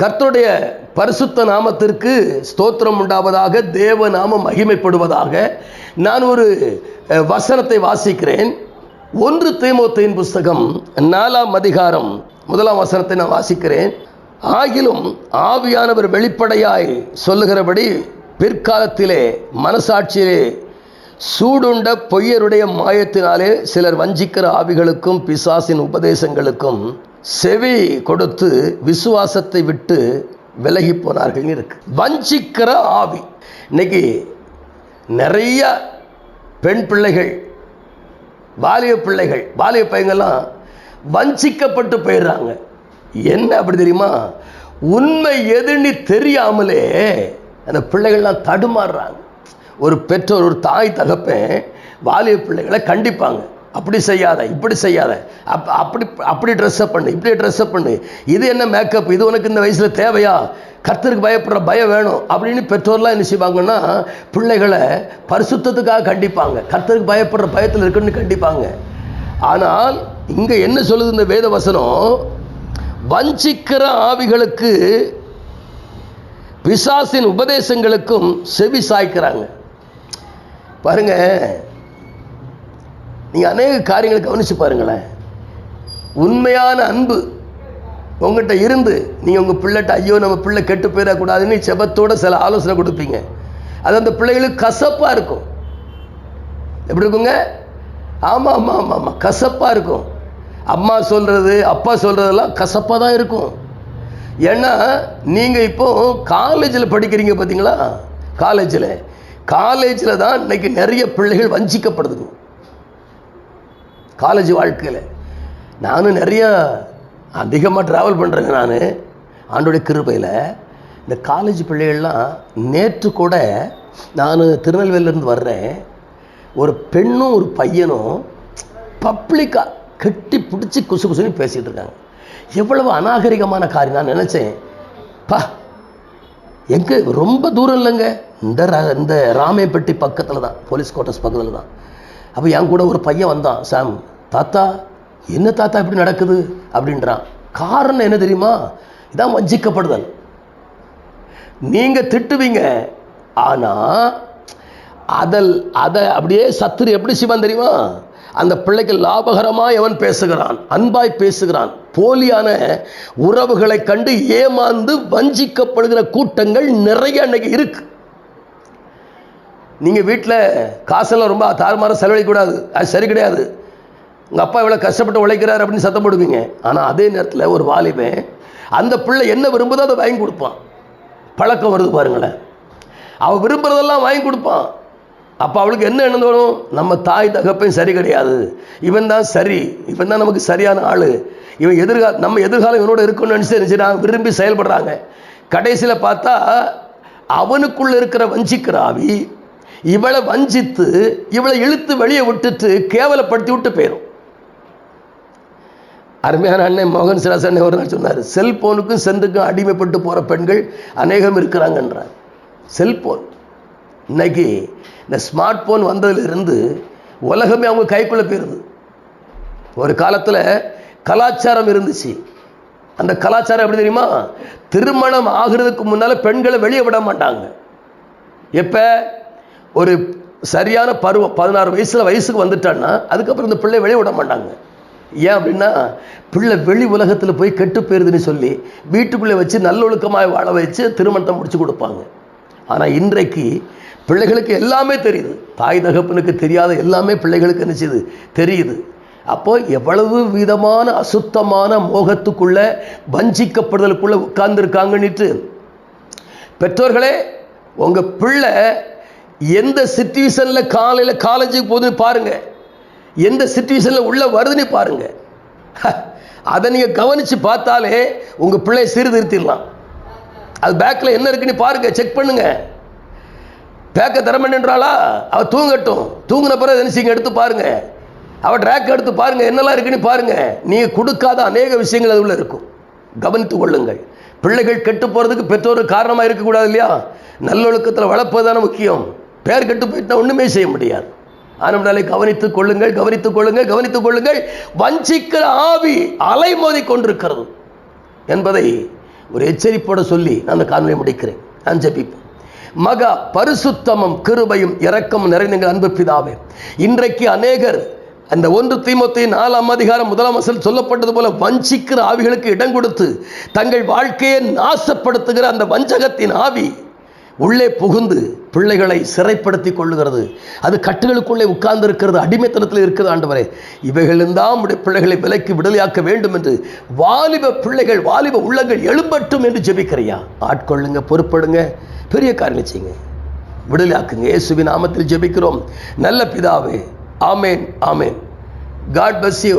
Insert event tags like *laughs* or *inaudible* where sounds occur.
கர்த்தருடைய பரிசுத்த நாமத்திற்கு ஸ்தோத்திரம் உண்டாவதாக தேவ நாமம் மகிமைப்படுவதாக நான் ஒரு வசனத்தை வாசிக்கிறேன். ஒன்று தேமோத்தையின் புஸ்தகம் நாலாம் அதிகாரம் முதலாம் வசனத்தை நான் வாசிக்கிறேன். ஆகிலும் ஆவியானவர் வெளிப்படையாய் சொல்லுகிறபடி பிற்காலத்திலே மனசாட்சியிலே சூடுண்ட பொய்யருடைய மாயத்தினாலே சிலர் வஞ்சிக்கிற ஆவிகளுக்கும் பிசாசின் உபதேசங்களுக்கும் செவி கொடுத்து விசுவாசத்தை விட்டு விலகி போனார்கள் இருக்கு. வஞ்சிக்கிற ஆவி. இன்னைக்கு நிறைய பெண் பிள்ளைகள் பாலிய பிள்ளைகள் பாலிய பையங்கள்லாம் வஞ்சிக்கப்பட்டு போயிடுறாங்க. என்ன அப்படி தெரியுமா? உண்மை எதுன்னு தெரியாமலே அந்த பிள்ளைகள்லாம் தடுமாறுறாங்க. ஒரு பெற்றோர் ஒரு தாய் தகப்பன் வாலிய பிள்ளைகளை கண்டிப்பாங்க. அப்படி செய்யாத இப்படி செய்யாத. அப் அப்படி அப்படி ட்ரெஸ்அப் பண்ணு இப்படி ட்ரெஸ்அப் பண்ணு. இது என்ன மேக்கப் இது உனக்கு இந்த வயசில் தேவையா? கர்த்தருக்கு பயப்படுற பயம் வேணும் அப்படின்னு பெற்றோர்லாம் என்ன செய்வாங்கன்னா பிள்ளைகளை பரிசுத்தத்துக்காக கண்டிப்பாங்க. கர்த்தருக்கு பயப்படுற பயத்தில் இருக்குன்னு கண்டிப்பாங்க. ஆனால் இங்கே என்ன சொல்லுது இந்த வேத வசனம்? வஞ்சிக்கிற ஆவிகளுக்கு பிசாசின் உபதேசங்களுக்கும் செவி சாய்க்கிறாங்க. பாருங்க நீங்கள் அநேக காரியங்களை கவனிச்சு பாருங்களேன். உண்மையான அன்பு உங்கள்கிட்ட இருந்து நீங்கள் உங்கள் பிள்ளைகிட்ட ஐயோ நம்ம பிள்ளை கெட்டு போயிடக்கூடாதுன்னு செபத்தோட சில ஆலோசனை கொடுப்பீங்க. அது அந்த பிள்ளைகளுக்கு கசப்பாக இருக்கும். எப்படி இருக்குங்க? ஆமாம் ஆமாம் ஆமாம் ஆமாம் கசப்பாக இருக்கும். அம்மா சொல்கிறது அப்பா சொல்கிறதெல்லாம் கசப்பாக தான் இருக்கும். ஏன்னா நீங்கள் இப்போ காலேஜில் படிக்கிறீங்க பார்த்தீங்களா காலேஜில். காலேஜில் தான் இன்னைக்கு நிறைய பிள்ளைகள் வஞ்சிக்கப்படுதுங்க காலேஜ் வாழ்க்கையில். நானும் நிறையா அதிகமாக ட்ராவல் பண்ணுறேங்க நான். ஆண்டோடைய கிருபையில் இந்த காலேஜ் பிள்ளைகள்லாம் நேற்று கூட நான் திருநெல்வேலியிலேருந்து வர்றேன். ஒரு பெண்ணும் ஒரு பையனும் பப்ளிக்காக கட்டி பிடிச்சி குசு குசுன்னு பேசிகிட்டு இருக்காங்க. எவ்வளவு அநாகரிகமான காரியம் நான் நினச்சேன். பா எங்கே ரொம்ப தூரம் இல்லைங்க. இந்த இந்த ராமேப்பட்டி பக்கத்தில் தான் போலீஸ் குவார்ட்டர்ஸ் பக்கத்தில் தான் அப்போ என் கூட ஒரு பையன் வந்தான் சாம் தாத்தா என்ன தாத்தா இப்படி நடக்குது? அப்படின்றான். காரணம் என்ன தெரியுமா? இதான் வஞ்சிக்கப்படுதல். நீங்கள் திட்டுவீங்க ஆனால் அதல் அதை அப்படியே சத்துரு எப்படி சிவன் தெரியுமா? அந்த பிள்ளைக்கு லாபகரமாக எவன் பேசுகிறான்? அன்பாய் பேசுகிறான். போலியான உறவுகளை கண்டு ஏமாந்து வஞ்சிக்கப்படுகிற கூட்டங்கள் நிறைய அன்னைக்கு இருக்கு. நீங்கள் வீட்டில் காசெல்லாம் ரொம்ப தாறுமாற செலவழிக்கக்கூடாது. அது சரி கிடையாது. உங்கள் அப்பா இவ்வளோ கஷ்டப்பட்டு உழைக்கிறார் அப்படின்னு சத்தம் போடுவீங்க. ஆனால் அதே நேரத்தில் ஒரு வாலிபன் அந்த பிள்ளை என்ன விரும்புதோ அதை வாங்கி கொடுப்பான். பழக்கம் வருது பாருங்களேன். அவள் விரும்புகிறதெல்லாம் வாங்கி கொடுப்பான். அப்போ அவளுக்கு என்ன எண்ணம் தோணும்? நம்ம தாய் தகப்பையும் சரி கிடையாது. இவன் தான் சரி. இவன் தான் நமக்கு சரியான ஆள். இவன் எதிர்கால நம்ம எதிர்காலம் இவனோட இருக்குன்னு நினச்சி நினச்சிடாங்க விரும்பி செயல்படுறாங்க. கடைசியில் பார்த்தா அவனுக்குள்ளே இருக்கிற வஞ்சிக்கிற ஆவி இவளை வஞ்சித்து இவளை இழுத்து வெளியே விட்டுட்டு கேவலப்படுத்தி விட்டு போயிடும் அருமையான அண்ணன் மோகன் சிலாஸ் அண்ணன் ஒரு நாள் சொன்னார் செல்போனுக்கும் சென்றுக்கும் அடிமைப்பட்டு போகிற பெண்கள் அநேகம் இருக்கிறாங்கன்றார். செல்போன். இன்னைக்கு இந்த ஸ்மார்ட் ஃபோன் வந்ததுலேருந்து உலகமே அவங்க கைக்குள்ளே போயிருது. ஒரு காலத்தில் கலாச்சாரம் இருந்துச்சு. அந்த கலாச்சாரம் எப்படி தெரியுமா? திருமணம் ஆகிறதுக்கு முன்னால் பெண்களை வெளியே விட மாட்டாங்க. எப்போ? ஒரு சரியான பருவம் பதினாறு வயசில் வயசுக்கு வந்துட்டான்னா அதுக்கப்புறம் இந்த பிள்ளை வெளியே விட மாட்டாங்க. ஏன் அப்படின்னா பிள்ளை வெளி உலகத்தில் போய் கெட்டு போயிருதுன்னு சொல்லி வீட்டுக்குள்ளே வச்சு நல்லொழுக்கமாக வாழ வச்சு திருமணத்தை முடிச்சு கொடுப்பாங்க. ஆனால் இன்றைக்கு பிள்ளைகளுக்கு எல்லாமே தெரியுது. தாய் தகப்பனுக்கு தெரியாத எல்லாமே பிள்ளைகளுக்கு நினச்சிது தெரியுது. அப்போ எவ்வளவு விதமான அசுத்தமான மோகத்துக்குள்ள வஞ்சிக்கப்படுதலுக்குள்ளே உட்கார்ந்துருக்காங்கன்னுட்டு பெற்றோர்களே உங்க பிள்ளை எந்த சுச்சுவேஷனில் காலையில் காலேஜுக்கு போகுதுன்னு பாருங்கள் எந்த சுச்சுவேஷன்ல உள்ளே வருதுன்னு பாருங்கள் *laughs* அதை நீங்கள் கவனித்து பார்த்தாலே உங்கள் பிள்ளையை சீர்திருத்திடலாம் அது பேக்கில் என்ன இருக்குன்னு பாருங்க செக் பண்ணுங்க. பேக்கை தரமாட்டேன்றாளா அவள் தூங்கட்டும். தூங்கின பிறகு என்ன செய்யுங்க? எடுத்து பாருங்க. அவள் ட்ராக் எடுத்து பாருங்க என்னெல்லாம் இருக்குன்னு பாருங்க. நீங்கள் கொடுக்காத அநேக விஷயங்கள் அதுல இருக்கும். கவனித்து கொள்ளுங்கள். பிள்ளைகள் கெட்டு போகிறதுக்கு பெற்றோர் காரணமாக இருக்கக்கூடாது இல்லையா? நல்லொழுக்கத்தில் வளர்ப்பதுதானே முக்கியம். பேர் கெட்டு போயிட்டா ஒண்ணுமே செய்ய முடியாது. ஆனவனாலே கவனித்துக் கொள்ளுங்கள் கவனித்துக் கொள்ளுங்கள் கவனித்துக் கொள்ளுங்கள். வஞ்சிக்கிற ஆவி அலைமோதி கொண்டிருக்கிறது என்பதை ஒரு எச்சரிப்போட சொல்லி நான் அந்த காணொலியை முடிக்கிறேன். நான் ஜெபிப்போம். மகா பரிசுத்தமும் கிருபையும் இரக்கமும் நிறைந்தங்கள் அன்பு பிதாவே இன்றைக்கு அநேகர் அந்த ஒன்று தீமத்தை நாலாம் அதிகாரம் முதலாம் வசல் சொல்லப்பட்டது போல வஞ்சிக்கிற ஆவிகளுக்கு இடம் கொடுத்து தங்கள் வாழ்க்கையை நாசப்படுத்துகிற அந்த வஞ்சகத்தின் ஆவி உள்ளே புகுந்து பிள்ளைகளை சிறைப்படுத்தி கொள்ளுகிறது. அது கட்டுகளுக்குள்ளே உட்கார்ந்து இருக்கிறது அடிமைத்தனத்தில் இருக்கிறது ஆண்டவரே. இவைகளில்தான் உடைய பிள்ளைகளை விலைக்கு விடுதலையாக்க வேண்டும் என்று வாலிப பிள்ளைகள் வாலிப உள்ளங்கள் எழும்பட்டும் என்று ஜெபிக்கிறியா? ஆட்கொள்ளுங்க பொறுப்படுங்க பெரிய காரியம் செய்யுங்க. விடுதலையாக்குங்க இயேசுவி நாமத்தில் ஜெபிக்கிறோம். நல்ல பிதாவே ஆமேன் ஆமேன். God bless you